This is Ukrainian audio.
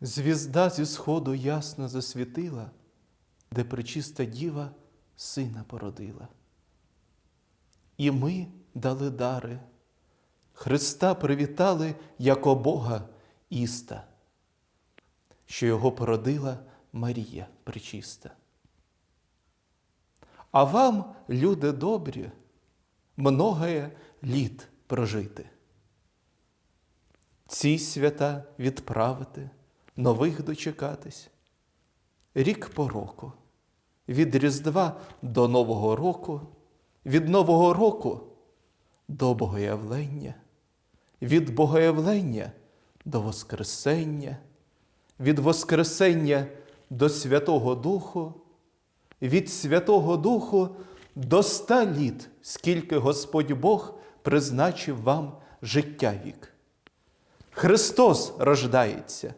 Звізда зі сходу ясно засвітила, де пречиста діва сина породила. І ми дали дари, Христа привітали, як Бога іста, що його породила Марія пречиста. А вам, люди добрі, многое літ прожити. Ці свята відправити, нових дочекатись. Рік по року, від Різдва до Нового року, від Нового року до Богоявлення, від Богоявлення до Воскресення, від Воскресення до Святого Духу, від Святого Духу до ста літ, скільки Господь Бог призначив вам життя вік. Христос рождається.